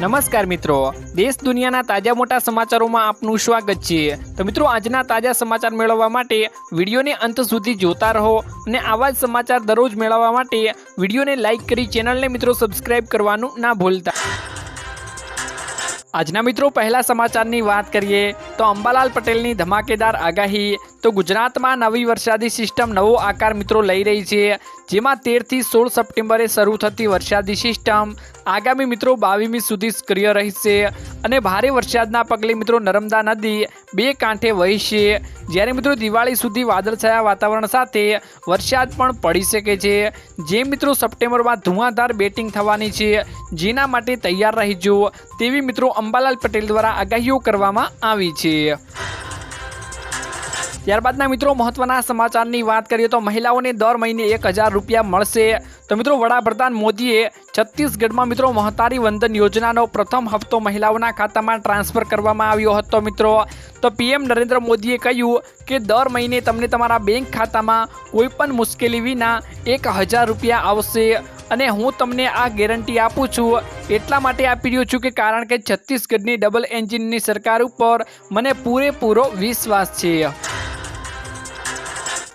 નમસ્કાર મિત્રો. દેશ દુનિયાના તાજા મોટા સમાચારોમાં આપનું સ્વાગત છે. તો મિત્રો, આજના તાજા સમાચાર મેળવવા માટે વિડીયોને અંત સુધી જોતા રહો અને આવા જ સમાચાર દરરોજ મેળવવા માટે વિડીયોને લાઇક કરી ચેનલને મિત્રો સબસ્ક્રાઇબ કરવાનું ના ભૂલતા. આજના મિત્રો, પહેલા સમાચારની વાત કરીએ તો અંબાલાલ પટેલની ધમાકેદાર આગાહી તો ગુજરાતમાં નવી વરસાદી સિસ્ટમ નવો આકાર મિત્રો લઈ રહી છે. જેમાં તેરથી સોળ સપ્ટેમ્બરે શરૂ થતી વરસાદી સિસ્ટમ આગામી મિત્રો બાવીમી સુધી સક્રિય રહેશે અને ભારે વરસાદના પગલે મિત્રો નર્મદા નદી બે કાંઠે વહેશે જ્યારે મિત્રો દિવાળી સુધી વાદળછાયા વાતાવરણ સાથે વરસાદ પણ પડી શકે છે. જે મિત્રો સપ્ટેમ્બરમાં ધુઆધાર બેટિંગ થવાની છે, જેના માટે તૈયાર રહેજો તેવી મિત્રો અંબાલાલ પટેલ દ્વારા આગાહીઓ કરવામાં આવી છે. ત્યારબાદના મિત્રો મહત્વના સમાચારની વાત કરીએ તો મહિલાઓને દર મહિને એક હજાર રૂપિયા મળશે. તો મિત્રો, વડાપ્રધાન મોદીએ છત્તીસગઢમાં મિત્રો મહતારી વંદન યોજનાનો પ્રથમ હપ્તો મહિલાઓના ખાતામાં ટ્રાન્સફર કરવામાં આવ્યો હતો મિત્રો. તો પીએમ નરેન્દ્ર મોદીએ કહ્યું કે દર મહિને તમને તમારા બેંક ખાતામાં કોઈપણ મુશ્કેલી વિના એક હજાર રૂપિયા આવશે અને હું તમને આ ગેરંટી આપું છું. એટલા માટે આપી રહ્યો છું કે કારણ કે છત્તીસગઢની ડબલ એન્જિનની સરકાર ઉપર મને પૂરેપૂરો વિશ્વાસ છે.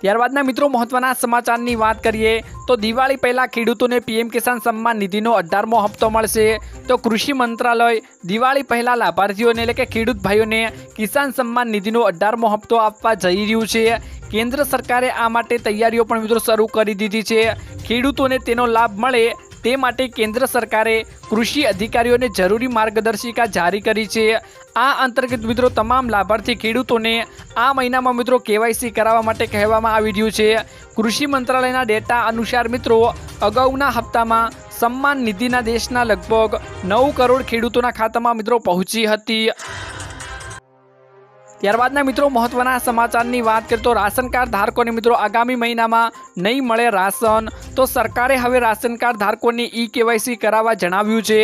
ત્યારબાદના મિત્રો મહત્વના સમાચારની વાત કરીએ, તો દિવાળી પહેલા ખેડૂતોને પીએમ કિસાન સન્માન નિધિનો અઢારમો હપ્તો મળશે. તો કૃષિ મંત્રાલય, દિવાળી પહેલા લાભાર્થીઓને એટલે કે ખેડૂત ભાઈઓને કિસાન સન્માન નિધિનો અઢારમો હપ્તો આપવા જઈ રહ્યું છે. કેન્દ્ર સરકારે આ માટે તૈયારીઓ પણ મિત્રો શરૂ કરી દીધી છે. ખેડૂતોને તેનો લાભ મળે તે માટે કેન્દ્ર સરકારે કૃષિ અધિકારીઓને જરૂરી માર્ગદર્શિકા જારી કરી છે. આ અંતર્ગત મિત્રો તમામ લાભાર્થી ખેડૂતોને આ મહિનામાં મિત્રો કેવાયસી કરાવવા માટે કહેવામાં આવી રહ્યું છે. કૃષિ મંત્રાલયના ડેટા અનુસાર મિત્રો અગાઉના હપ્તામાં સન્માન નિધિના દેશના લગભગ નવ કરોડ ખેડૂતોના ખાતામાં મિત્રો પહોંચી હતી. ત્યારબાદના મિત્રો મહત્વના સમાચારની વાત કરીએ તો રાશન કાર્ડ ધારકોને મિત્રો આગામી મહિનામાં નહીં મળે રાશન. તો સરકારે હવે રાશન કાર્ડ ધારકોને ઈ કેવાયસી કરાવવા જણાવ્યું છે.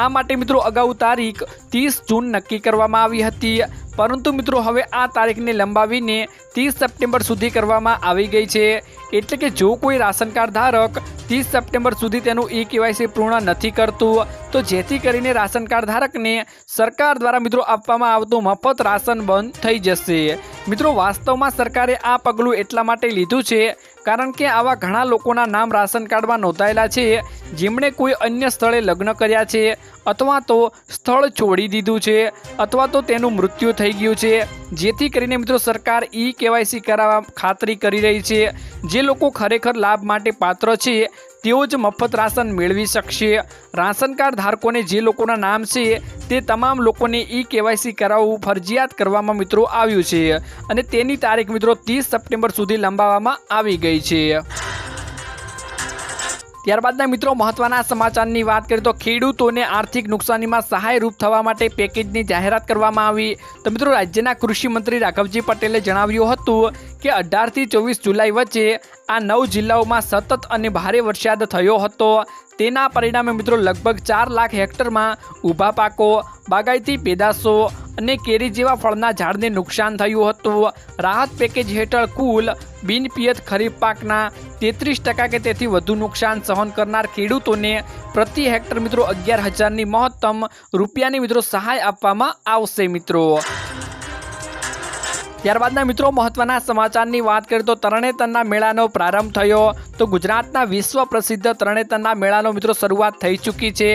આ માટે મિત્રો અગાઉ તારીખ ત્રીસ જૂન નક્કી કરવામાં આવી હતી. પરંતુ મિત્રો હવે આ તારીખને લંબાવીને ત્રીસ સપ્ટેમ્બર સુધી કરવામાં આવી ગઈ છે. એટલે કે જો કોઈ રાશન કાર્ડ ધારક ત્રીસ સપ્ટેમ્બર સુધી તેનું ઈ કેવાયસી પૂર્ણ નથી કરતું, તો જેથી કરીને રાશન કાર્ડ ધારકને સરકાર દ્વારા મિત્રો આપવામાં આવતું મફત રાશન બંધ થઈ જશે. મિત્રો, વાસ્તવમાં સરકારે આ પગલું એટલા માટે લીધું છે કારણ કે આવા ઘણા લોકોના નામ રાશન કાર્ડમાં નોંધાયેલા છે, જેમણે કોઈ અન્ય સ્થળે લગ્ન કર્યા છે અથવા તો સ્થળ છોડી દીધું છે અથવા તો તેનું મૃત્યુ થઈ ગયું છે. જેથી કરીને મિત્રો, સરકાર ઈ કેવાયસી કરાવવા ખાતરી કરી રહી છે. જે લોકો ખરેખર લાભ માટે પાત્ર છે તેઓ જ મફત રાશન મેળવી શકશે. રાશન કાર્ડ ધારકોને જે લોકોના નામ છે, તે તમામ લોકોને ઈ કેવાયસી કરાવવું ફરજિયાત કરવામાં મિત્રો આવ્યું છે. અને તેની તારીખ મિત્રો ત્રીસ સપ્ટેમ્બર સુધી લંબાવવામાં આવી ગઈ છે. ત્યારબાદના મિત્રો, મહત્વના સમાચારની વાત કરીએ તો ખેડૂતોને આર્થિક નુકસાનીમાં સહાયરૂપ થવા માટે પેકેજની જાહેરાત કરવામાં આવી. તો મિત્રો, રાજ્યના કૃષિ મંત્રી રાઘવજી પટેલે જણાવ્યું હતું કે અઢારથી ચોવીસ જુલાઈ વચ્ચે આ નવ જિલ્લાઓમાં સતત અને ભારે વરસાદ થયો હતો. તેના પરિણામે મિત્રો લગભગ ચાર લાખ હેક્ટરમાં ઊભા પાકો, બાગાયતી પેદાશો અને કેરી જેવા ફળના ઝાડને નુકસાન થયું હતું. રાહત પેકેજ હેઠળ કુલ બિનપિયત ખરીફ પાકના તેત્રીસ ટકા કે તેથી વધુ નુકસાન સહન કરનાર ખેડૂતોને પ્રતિ હેક્ટર મિત્રો અગિયાર હજારની મહત્તમ રૂપિયાની મિત્રો સહાય આપવામાં આવશે મિત્રો. ત્યારબાદના મિત્રો, મહત્વના સમાચારની વાત કરીએ તો તરણેતરના મેળાનો પ્રારંભ થયો. તો ગુજરાતના વિશ્વ પ્રસિદ્ધ તરણેતરના મેળાનો મિત્રો, શરૂઆત થઈ ચૂકી છે.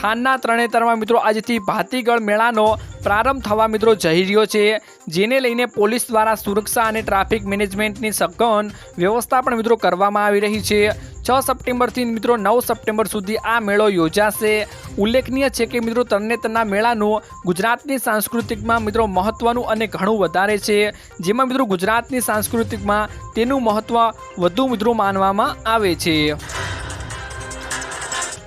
થાનના તરણેતરમાં મિત્રો, આજથી ભાતીગળ મેળાનો પ્રારંભ થવા મિત્રો જઈ રહ્યો છે. જેને લઈને પોલીસ દ્વારા સુરક્ષા અને ટ્રાફિક મેનેજમેન્ટની સઘન વ્યવસ્થા પણ મિત્રો કરવામાં આવી રહી છે. છ સપ્ટેમ્બરથી મિત્રો નવ સપ્ટેમ્બર સુધી આ મેળો યોજાશે. ઉલ્લેખનીય છે કે મિત્રો તરણેતરના મેળાનું ગુજરાતની સાંસ્કૃતિકમાં મિત્રો મહત્ત્વનું અને ઘણું વધારે છે. જેમાં મિત્રો ગુજરાતની સાંસ્કૃતિકમાં તેનું મહત્ત્વ વધુ મિત્રો માનવામાં આવે છે.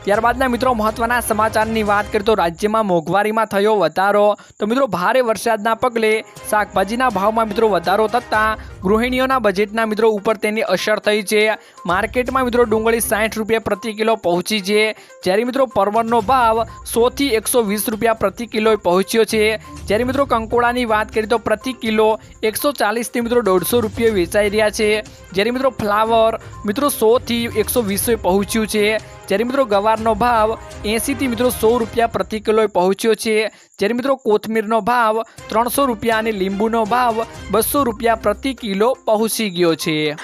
ત્યારબાદના મિત્રો મહત્વના સમાચારની વાત કરીએ તો રાજ્યમાં મોંઘવારીમાં થયો વધારો. તો મિત્રો ભારે વરસાદના પગલે શાકભાજીના ભાવમાં મિત્રો વધારો થતાં ગૃહિણીઓના બજેટના મિત્રો ઉપર તેની અસર થઈ છે. માર્કેટમાં મિત્રો ડુંગળી સાઠ રૂપિયા પ્રતિ કિલો પહોંચી છે. જ્યારે મિત્રો પરવરનો ભાવ સોથી એકસો વીસ રૂપિયા પ્રતિ કિલો પહોંચ્યો છે. જ્યારે મિત્રો કંકોડાની વાત કરીએ તો પ્રતિ કિલો એકસો ચાલીસથી મિત્રો દોઢસો રૂપિયા વેચાઈ રહ્યા છે. જ્યારે મિત્રો ફ્લાવર મિત્રો સોથી એકસો વીસે પહોંચ્યું છે. જ્યારે મિત્રો ગવારનો ભાવ એંસીથી મિત્રો સો રૂપિયા પ્રતિ કિલોએ પહોંચ્યો છે. જ્યારે મિત્રો કોથમીરનો ભાવ ત્રણસો રૂપિયા અને લીંબુનો ભાવ બસો રૂપિયા પ્રતિ કિલો પહોંચી ગયો છે.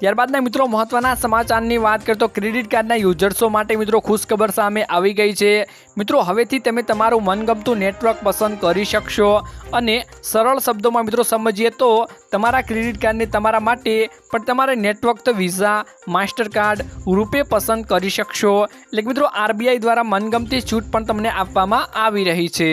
ત્યારબાદના મિત્રો મહત્વના સમાચારની વાત કરતો ક્રેડિટ કાર્ડના યુઝર્સો માટે મિત્રો ખુશખબર સામે આવી ગઈ છે. મિત્રો, હવેથી તમે તમારું મનગમતું નેટવર્ક પસંદ કરી શકશો અને સરળ શબ્દોમાં મિત્રો સમજીએ તો તમારા ક્રેડિટ કાર્ડને તમારા માટે, પણ તમારે નેટવર્ક તો વિઝા માસ્ટર કાર્ડ રૂપે પસંદ કરી શકશો. એટલે મિત્રો, આરબીઆઈ દ્વારા મનગમતી છૂટ પણ તમને આપવામાં આવી રહી છે.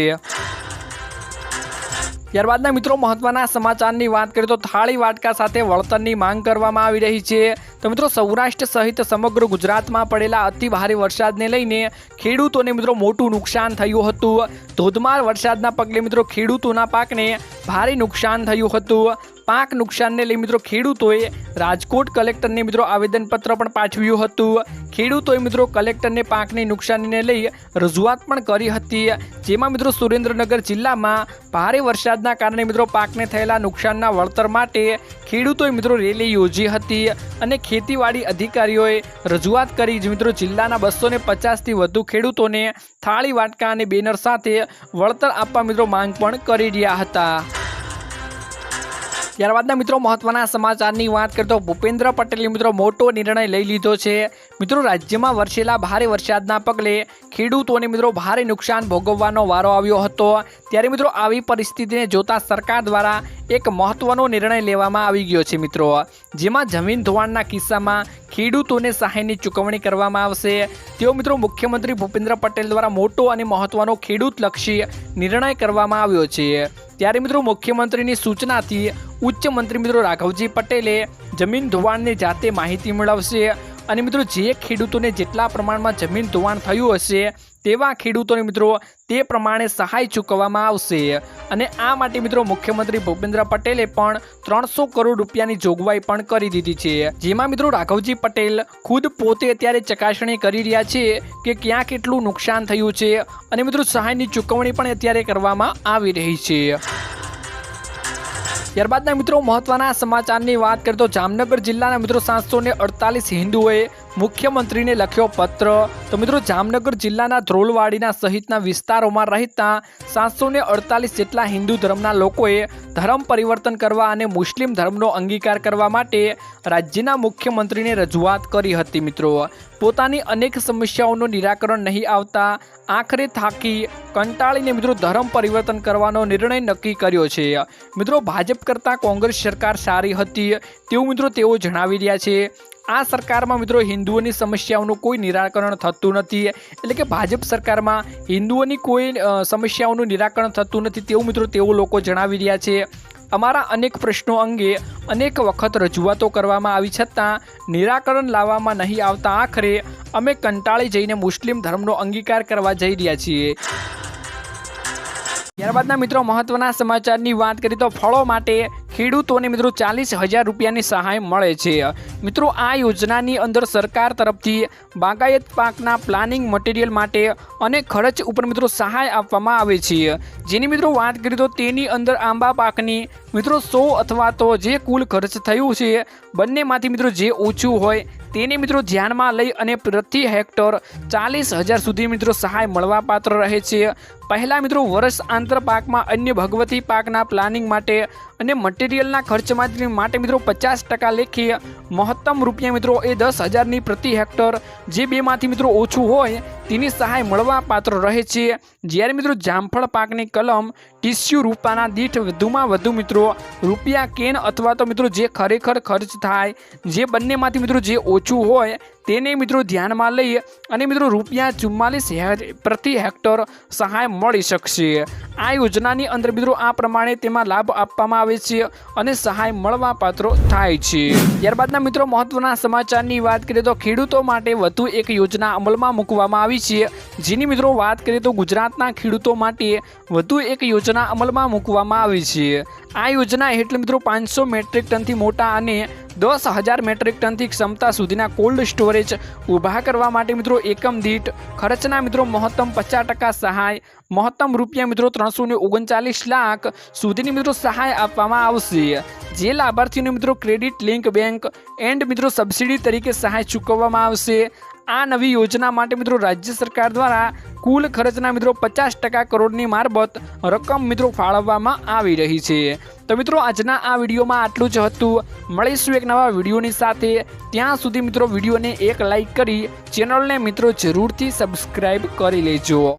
ત્યારબાદના મિત્રો, મહત્વના સમાચારની વાત કરીએ તો થાળી વાટકા સાથે વળતરની માંગ કરવામાં આવી રહી છે. તો મિત્રો, સૌરાષ્ટ્ર સહિત સમગ્ર ગુજરાતમાં પડેલા અતિ ભારે વરસાદને લઈને ખેડૂતોને મિત્રો મોટું નુકસાન થયું હતું. ધોધમાર વરસાદના પગલે મિત્રો ખેડૂતોના પાકને ભારે નુકસાન થયું હતું. પાક નુકસાનને લઈ મિત્રો ખેડૂતોએ રાજકોટ કલેક્ટરને મિત્રો આવેદનપત્ર પણ પાઠવ્યું હતું. ખેડૂતોએ મિત્રો કલેક્ટરને પાકની નુકસાનીને લઈ રજૂઆત પણ કરી હતી. જેમાં મિત્રો સુરેન્દ્રનગર જિલ્લામાં ભારે વરસાદના કારણે મિત્રો પાકને થયેલા નુકસાનના વળતર માટે ખેડૂતોએ મિત્રો રેલી યોજી હતી અને ખેતીવાડી અધિકારીઓએ રજૂઆત કરી મિત્રો જિલ્લાના બસો ને પચાસથી વધુ ખેડૂતોને થાળી વાટકા અને બેનર સાથે વળતર આપવા મિત્રો માંગ પણ કરી રહ્યા હતા. ત્યારબાદના મિત્રો મહત્વના સમાચારની વાત કરીએ તો ભૂપેન્દ્ર પટેલે મિત્રો મોટો નિર્ણય લઈ લીધો છે. મિત્રો રાજ્યમાં વરસેલા ભારે વરસાદના પગલે ખેડૂતોને મિત્રો ભારે નુકસાન ભોગવવાનો વારો આવ્યો હતો. ત્યારે મિત્રો આવી પરિસ્થિતિને જોતા સરકાર દ્વારા એક મહત્વનો નિર્ણય લેવામાં આવી ગયો છે મિત્રો. જેમાં જમીન ધોવાણના કિસ્સામાં ખેડૂતોને સહાયની ચૂકવણી કરવામાં આવશે. તેઓ મિત્રો મુખ્યમંત્રી ભૂપેન્દ્ર પટેલ દ્વારા મોટો અને મહત્વનો ખેડૂતલક્ષી નિર્ણય કરવામાં આવ્યો છે. ત્યારે મિત્રો મુખ્યમંત્રીની સૂચનાથી ઉચ્ચ મંત્રી મિત્રો રાઘવજી પટેલે જમીન ધોવાણની જાતે માહિતી મેળવશે. અને મિત્રો જે ખેડૂતોને જેટલા પ્રમાણમાં જમીન ધોવાણ થયું હશે તેવા ખેડૂતોને મિત્રો તે પ્રમાણે સહાય ચૂકવવામાં આવશે. અને આ માટે મિત્રો મુખ્યમંત્રી ભૂપેન્દ્ર પટેલે પણ ત્રણસો કરોડ રૂપિયાની જોગવાઈ પણ કરી દીધી છે. જેમાં મિત્રો રાઘવજી પટેલ ખુદ પોતે અત્યારે ચકાસણી કરી રહ્યા છે કે ક્યાં કેટલું નુકસાન થયું છે અને મિત્રો સહાયની ચૂકવણી પણ અત્યારે કરવામાં આવી રહી છે. ત્યારબાદના મિત્રો મહત્વના સમાચારની વાત કરીએ તો જામનગર જિલ્લાના મિત્રો સાતસો ને અડતાલીસ હિન્દુઓએ મુખ્યમંત્રીને લખ્યો પત્ર. તો મિત્રો, જામનગર જિલ્લાના ધ્રોલવાડીના સહિતના વિસ્તારોમાં રહેતા સાતસો અડતાલીસ જેટલા હિન્દુ ધર્મના લોકોએ ધર્મ પરિવર્તન કરવા અને મુસ્લિમ ધર્મનો અંગીકાર કરવા માટે રાજ્યના મુખ્યમંત્રીને રજૂઆત કરી હતી મિત્રો. પોતાની અનેક સમસ્યાઓનું નિરાકરણ નહીં આવતા આખરે થાકી કંટાળીને મિત્રો ધર્મ પરિવર્તન કરવાનો નિર્ણય નક્કી કર્યો છે. મિત્રો, ભાજપ કરતાં કોંગ્રેસ સરકાર સારી હતી તેવું મિત્રો તેઓ જણાવી રહ્યા છે. આ સરકારમાં મિત્રો હિન્દુઓની સમસ્યાઓનું કોઈ નિરાકરણ થતું નથી. એટલે કે ભાજપ સરકારમાં હિન્દુઓની કોઈ સમસ્યાઓનું નિરાકરણ થતું નથી તેવું મિત્રો તેઓ લોકો જણાવી રહ્યા છે. અમારા અનેક પ્રશ્નો અંગે અનેક વખત રજૂઆતો કરવામાં આવી છતાં નિરાકરણ લાવવામાં નહીં આવતા આખરે અમે કંટાળી જઈને મુસ્લિમ ધર્મનો અંગીકાર કરવા જઈ રહ્યા છીએ. ત્યારબાદના મિત્રો મહત્વના સમાચારની વાત કરીએ તો ફળો માટે ખેડૂતોને મિત્રો ચાલીસ હજાર રૂપિયાની સહાય મળે છે. મિત્રો, આ યોજનાની અંદર સરકાર તરફથી બાગાયત પાકના પ્લાનિંગ મટીરિયલ માટે અને ખર્ચ ઉપર મિત્રો સહાય આપવામાં આવે છે. જેની મિત્રો વાત કરીએ તો તેની અંદર આંબા પાકની મિત્રો સો અથવા તો જે કુલ ખર્ચ થયું છે, બંનેમાંથી મિત્રો જે ઓછું હોય તેને મિત્રો ધ્યાનમાં લઈ અને પ્રતિ હેક્ટર ચાલીસ હજાર સુધી મિત્રો સહાય મળવાપાત્ર રહે છે. પહેલાં મિત્રો વર્ષ આંતર પાકમાં અન્ય ભગવતી પાકના પ્લાનિંગ માટે અને મટીરિયલના ખર્ચમાંથી માટે મિત્રો પચાસ ટકા લેખે મહત્તમ રૂપિયા મિત્રો એ દસ હજારની પ્રતિ હેક્ટર. જે બેમાંથી મિત્રો ઓછું હોય તેની સહાય મળવા પાત્ર રહે છે. જ્યારે મિત્રો જામફળ પાકની કલમ ટીસ્યુ રૂપાના દીઠ વધુમાં વધુ મિત્રો રૂપિયા કેન અથવા તો મિત્રો જે ખરેખર ખર્ચ થાય, જે બંનેમાંથી મિત્રો જે ઓછું હોય તેને મિત્રો ધ્યાનમાં લઈ અને મિત્રો રૂપિયા ચુમ્માલીસ પ્રતિ હેક્ટર સહાય મળી શકશે. આ યોજનાની અંદર મિત્રો આ પ્રમાણે તેમાં લાભ આપવામાં આવે છે અને સહાય મળવા પાત્રો થાય છે. ત્યારબાદના મિત્રો મહત્વના સમાચારની વાત કરીએ તો ખેડૂતો માટે વધુ એક યોજના અમલમાં મૂકવામાં આવી છે. જેની મિત્રો વાત કરીએ તો ગુજરાતના ખેડૂતો માટે વધુ એક યોજના અમલમાં મૂકવામાં આવી છે. આ યોજના હેઠળ મિત્રો પાંચસો મેટ્રિક ટનથી મોટા અને દસ હજાર મેટ્રિક ટનથી ક્ષમતા સુધીના કોલ્ડ સ્ટોરેજ ઊભા કરવા માટે મિત્રો એકમ દીઠ ખર્ચના મિત્રો મહત્તમ પચાસ ટકા સહાય, મહત્તમ રૂપિયા મિત્રો ત્રણસો ને ઓગણચાલીસ લાખ સુધીની મિત્રો સહાય આપવામાં આવશે. જે લાભાર્થીઓને મિત્રો ક્રેડિટ લિંક બેંક એન્ડ મિત્રો સબસિડી તરીકે સહાય ચૂકવવામાં આવશે. આ નવી યોજના માટે મિત્રો રાજ્ય સરકાર દ્વારા કુલ ખર્ચના મિત્રો પચાસ ટકા કરોડની મારફત રકમ મિત્રો ફાળવવામાં આવી રહી છે. તો મિત્રો આજના આ વિડીયોમાં આટલું જ હતું. મળીશું એક નવા વિડીયોની સાથે. ત્યાં સુધી મિત્રો વિડીયોને એક લાઈક કરી ચેનલને મિત્રો જરૂરથી સબસ્ક્રાઈબ કરી લેજો.